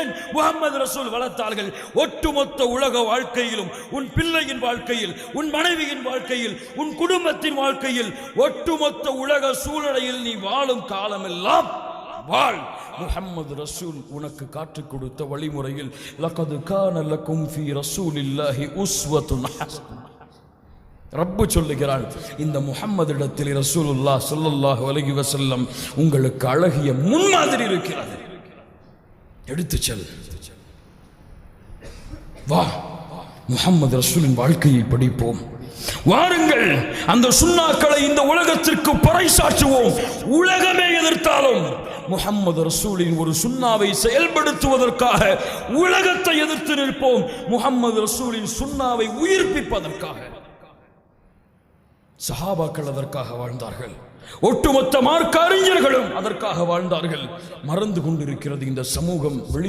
ஏன் முகமது ரசூல் வளர்த்தார்கள்? ஒட்டுமொத்த உலக வாழ்க்கையிலும் உன் பிள்ளையின் வாழ்க்கையில் உன் மனைவியின் வாழ்க்கையில் உன் குடும்பத்தின் வாழ்க்கையில் ஒட்டுமொத்த உலக சூழ்நிலையில் நீ வாழும் காலமெல்லாம் வாழ். முஹம்மது ரசூல் உனக்கு காற்றுக் கொடுத்த வழிமுறையில் லகது கான லக்கும் ஃபி ரசூலில்லாஹி உஸ்வத்துன் ஹஸனா ரப்பு சொல்லுகிறாள் இந்த முஹம்மதிடத்தில் ரசூலுல்லா ஸல்லல்லாஹு அலைஹி வசல்லம் உங்களுக்கு அழகிய முன்மாதிரி இருக்கிறது. எடுத்துச் செல். வா முகமது ரசூலின் வாழ்க்கையை படிப்போம். வாருங்கள் அந்த சுண்ணாக்களை இந்த உலகத்திற்கு பறைசாற்றுவோம். உலகமே எதிர்த்தாலும் முகம்மது ரசூலின் ஒரு சுண்ணாவை செயல்படுத்துவதற்காக உலகத்தை எதிர்த்து நிற்போம். முகம்மது ரசூலின் சுண்ணாவை உயிர்ப்பிப்பதற்காக. சஹாபாக்கள் அதற்காக வாழ்ந்தார்கள். ஒட்டுமொத்த மார்க்க அறிஞர்களும் அதற்காக வாழ்ந்தார்கள். மறந்து கொண்டிருக்கிறது இந்த சமூகம் வெளி